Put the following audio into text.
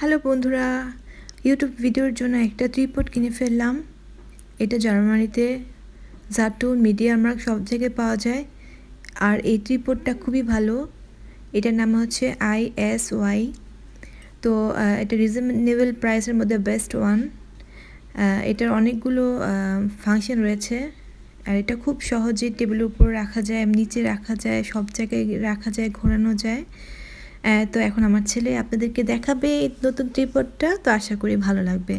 Hello বন্ধুরা YouTube ভিডিওর জন্য একটা ট্রিপড কিনে ফেললাম। এটা জার্মানিতে জাটু মিডিয়া মার্ক সব জায়গায় পাওয়া যায়। আর এই ট্রিপডটা খুবই ভালো। এটার নাম হচ্ছে আই এস ওয়াই তো এটা রিজনেবল প্রাইসের মধ্যে বেস্ট ওয়ান এটার অনেকগুলো ফাংশন রয়েছে। আর এটা খুব সহজে টেবিলের উপর রাখা যায়, নিচে রাখা যায়, সব জায়গায় রাখা যায়, ঘোরানো যায়। তো এখন আমার ছেলে আপনাদেরকে দেখাবে নতুন ট্রিপটটা তো আশা করি ভালো লাগবে।